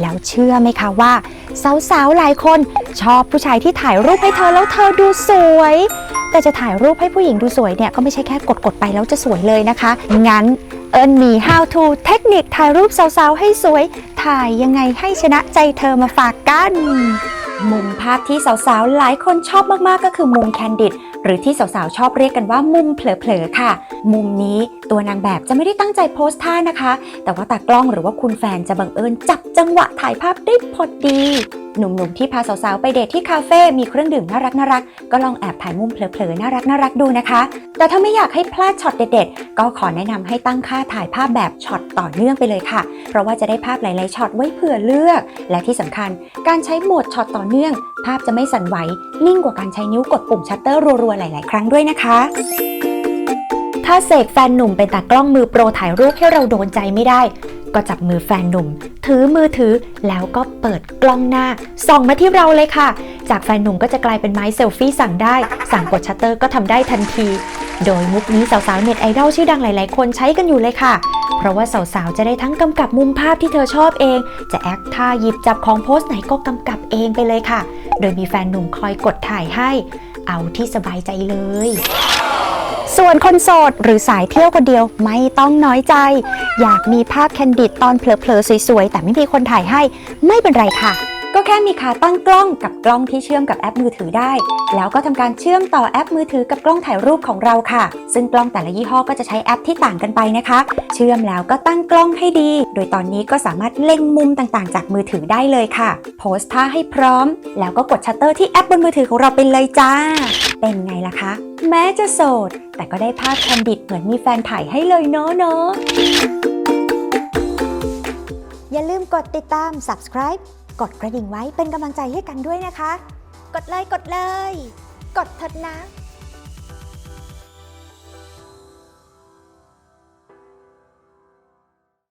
แล้วเชื่อไหมคะว่า สาวๆ หลายคนชอบผู้ชายที่ถ่ายรูปให้เธอแล้วเธอดูสวย แต่จะถ่ายรูปให้ผู้หญิงดูสวยเนี่ยก็ไม่ใช่แค่กดๆไปแล้วจะสวยเลยนะคะ งั้นเอิญมี how to เทคนิคถ่ายรูปสาวๆ ให้สวย ถ่ายยังไงให้ชนะใจเธอมาฝากกัน มุมภาพที่สาวๆ หลายคนชอบมากๆ ก็คือมุมแคนดิดหรือที่สาวๆชอบเรียกกันว่ามุมเผลอๆค่ะ มุมนี้ตัวนางแบบจะไม่ได้ตั้งใจโพสท่านะคะ แต่ว่าตากล้องหรือว่าคุณแฟนจะบังเอิญจับจังหวะถ่ายภาพได้พอดี หนุ่มๆที่พาสาวๆไปเดทที่คาเฟ่มีเครื่องดื่มน่ารักน่ารักก็ลองแอบถ่ายมุมเผลอๆน่ารักน่ารักดูนะคะ แต่ถ้าไม่อยากให้พลาดช็อตเด็ดๆ ก็ขอแนะนำให้ตั้งค่าถ่ายภาพแบบช็อตต่อเนื่องไปเลยค่ะ เพราะว่าจะได้ภาพหลายๆช็อตไว้เผื่อเลือก และที่สำคัญการใช้โหมดช็อตต่อเนื่อง ภาพจะไม่สั่นไหวนิ่งกว่าการใช้นิ้วกดปุ่มชัตเตอร์รัวๆหลาย ๆ ครั้งด้วยนะคะ ถ้าเสกแฟนหนุ่มเป็นตากล้องมือโปรถ่ายรูปให้เราโดนใจไม่ได้ ก็จับมือแฟนหนุ่ม ถือมือถือแล้วก็เปิดกล้องหน้า ส่องมาที่เราเลยค่ะ จากแฟนหนุ่มก็จะกลายเป็นไม้เซลฟี่สั่งได้ สั่งกดชัตเตอร์ก็ทำได้ทันที โดยมุกนี้สาวๆเน็ตไอดอลชื่อดังหลาย ๆ คนใช้กันอยู่เลยค่ะเพราะว่าสาวๆ จะได้ทั้งกำกับมุมภาพที่เธอชอบเอง จะแอคท่าหยิบจับของโพสต์ไหนก็กำกับเองไปเลยค่ะ โดยมีแฟนหนุ่มคอยกดถ่ายให้ เอาที่สบายใจเลย ส่วนคนโสดหรือสายเที่ยวคนเดียวไม่ต้องน้อยใจ อยากมีภาพแคนดิดตอนเผลอๆสวยๆ แต่ไม่มีคนถ่ายให้ไม่เป็นไรค่ะ ก็แค่มีขาตั้งกล้องกับกล้องที่เชื่อมกับแอปมือถือได้ แล้วก็ทำการเชื่อมต่อแอปมือถือกับกล้องถ่ายรูปของเราค่ะ ซึ่งกล้องแต่ละยี่ห้อก็จะใช้แอปที่ต่างกันไปนะคะ เชื่อมแล้วก็ตั้งกล้องให้ดี โดยตอนนี้ก็สามารถเล็งมุมต่างๆ จากมือถือได้เลยค่ะ โพสท่าให้พร้อม แล้วก็กดชัตเตอร์ที่แอปบนมือถือของเราไปเลยจ้า เป็นไงล่ะคะ แม้จะโสด แต่ก็ได้ภาพแคนดิดเหมือนมีแฟนถ่ายให้เลยเนาะเนาะอย่าลืมกดติดตาม subscribe กดกระดิ่งไว้เป็นกำลังใจให้กันด้วยนะคะ กดเลยกดเลย กดเถิดนะ